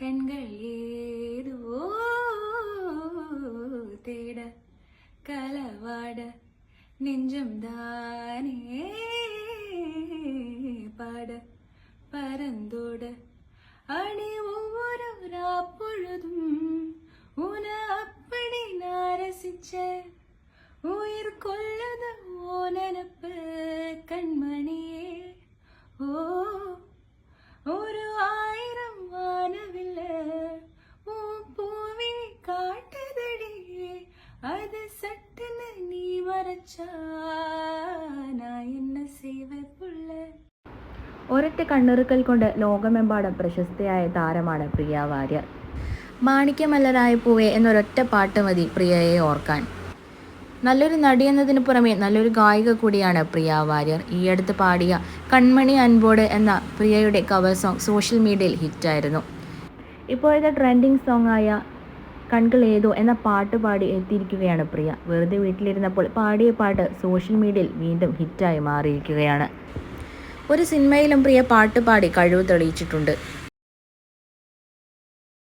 കൺകൾ ഏതോ തേട കലവാട നെഞ്ചും താനേ പാട பரந்தோட அடி ஒவ்வொரு பொழுதும் உன அப்படி நான் ரசிச்சேன் உயிர் கொள்ளது ஓ நினப்பு சட்டுன்னு நீ மறைச்சா நான் என்ன செய்வேன் புள்ள ഒരൊറ്റ കണ്ണിറുക്കൽ കൊണ്ട് ലോകമെമ്പാടും പ്രശസ്തയായ താരമാണ് പ്രിയ വാര്യർ മാണിക്യമല്ലരായ പൂവേ എന്നൊരൊറ്റ പാട്ട് മതി പ്രിയയെ ഓർക്കാൻ നല്ലൊരു നടി എന്നതിന് പുറമെ നല്ലൊരു ഗായിക കൂടിയാണ് പ്രിയ വാര്യർ ഈ അടുത്ത് പാടിയ കൺമണി അൻപോട് എന്ന പ്രിയയുടെ കവർ സോങ് സോഷ്യൽ മീഡിയയിൽ ഹിറ്റായിരുന്നു ഇപ്പോഴത്തെ ട്രെൻഡിങ് സോങ് ഏതോ എന്ന പാട്ട് പാടി എത്തിയിരിക്കുകയാണ് പ്രിയ. വെറുതെ വീട്ടിലിരുന്നപ്പോൾ പാടിയ പാട്ട് സോഷ്യൽ മീഡിയയിൽ വീണ്ടും ഹിറ്റായി മാറിയിരിക്കുകയാണ്. ഒരു സിനിമയിലും പ്രിയ പാട്ട് പാടി കഴിവ് തെളിയിച്ചിട്ടുണ്ട്.